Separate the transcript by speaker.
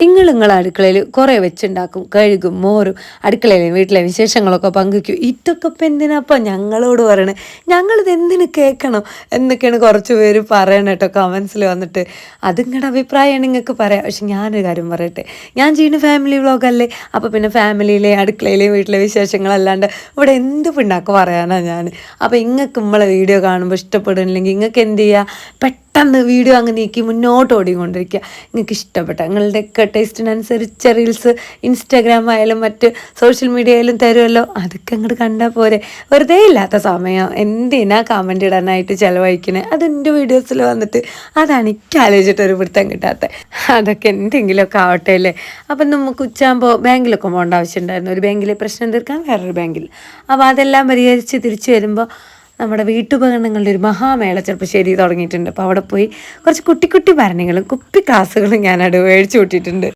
Speaker 1: നിങ്ങൾ നിങ്ങളെ അടുക്കളയിൽ കുറേ വെച്ചുണ്ടാക്കും കഴുകും മോറും അടുക്കളയിലെയും വീട്ടിലെ വിശേഷങ്ങളൊക്കെ പങ്കുവയ്ക്കും ഇതൊക്കെ ഇപ്പം എന്തിനാപ്പം ഞങ്ങളോട് പറയണേ? ഞങ്ങളിത് എന്തിനു കേൾക്കണം എന്നൊക്കെയാണ് കുറച്ച് പേര് പറയണം കേട്ടോ കമൻസിൽ വന്നിട്ട്. അത് നിങ്ങളുടെ അഭിപ്രായമാണ് നിങ്ങൾക്ക് പറയാം. പക്ഷെ ഞാനൊരു കാര്യം പറയട്ടെ? ഞാൻ ചെയ്യുന്ന ഫാമിലി വ്ളോഗല്ലേ അപ്പോൾ പിന്നെ ഫാമിലിയിലെ അടുക്കളയിലെ വീട്ടിലെ വിശേഷങ്ങളല്ലാണ്ട് ഇവിടെ എന്ത് പിണ്ണാക്ക് പറയാനാണ് ഞാൻ അപ്പോൾ നിങ്ങൾക്ക് നമ്മളെ വീഡിയോ കാണുമ്പോൾ ഇഷ്ടപ്പെടുന്നില്ലെങ്കിൽ നിങ്ങൾക്ക് എന്ത് ചെയ്യുക പെട്ടെന്ന് വീഡിയോ അങ്ങ് നീക്കി മുന്നോട്ട് ഓടിക്കൊണ്ടിരിക്കുക. നിങ്ങൾക്ക് ഇഷ്ടപ്പെട്ട നിങ്ങളുടെയൊക്കെ ടേസ്റ്റിനനുസരിച്ച റീൽസ് ഇൻസ്റ്റാഗ്രാം ആയാലും മറ്റ് സോഷ്യൽ മീഡിയ ആയാലും തരുമല്ലോ. അതൊക്കെ അങ്ങോട്ട് കണ്ടാൽ പോരെ. വെറുതെ ഇല്ലാത്ത സമയം. എന്തിനാ കമന്റ് ഇടാനായിട്ട് ചിലവഴിക്കണേ? അത് എന്റെ വീഡിയോസിൽ വന്നിട്ട് അതാണ് എനിക്ക് ആലോചിച്ചിട്ട് ഒരു പിടുത്തം കിട്ടാത്ത. അതൊക്കെ എന്തെങ്കിലുമൊക്കെ ആവട്ടെ അല്ലേ? അപ്പം നമുക്ക് ഉച്ചയാകുമ്പോൾ ബാങ്കിലൊക്കെ പോകേണ്ട ആവശ്യമുണ്ടായിരുന്നു ഒരു ബാങ്കിലെ പ്രശ്നം തീർക്കാൻ വേറൊരു ബാങ്കിൽ. അപ്പോൾ അതെല്ലാം പരിഹരിച്ച് തിരിച്ചു വരുമ്പോൾ നമ്മുടെ വീട്ടുപകരണങ്ങളുടെ ഒരു മഹാമേള ചെറുപ്പശ്ശേരി തുടങ്ങിയിട്ടുണ്ട്. അപ്പോൾ അവിടെ പോയി കുറച്ച് കുട്ടി കുട്ടി ഭരണങ്ങളും കുപ്പി ക്ലാസ്സുകളും ഞാനവിടെ മേടിച്ചു കൂട്ടിയിട്ടുണ്ട്.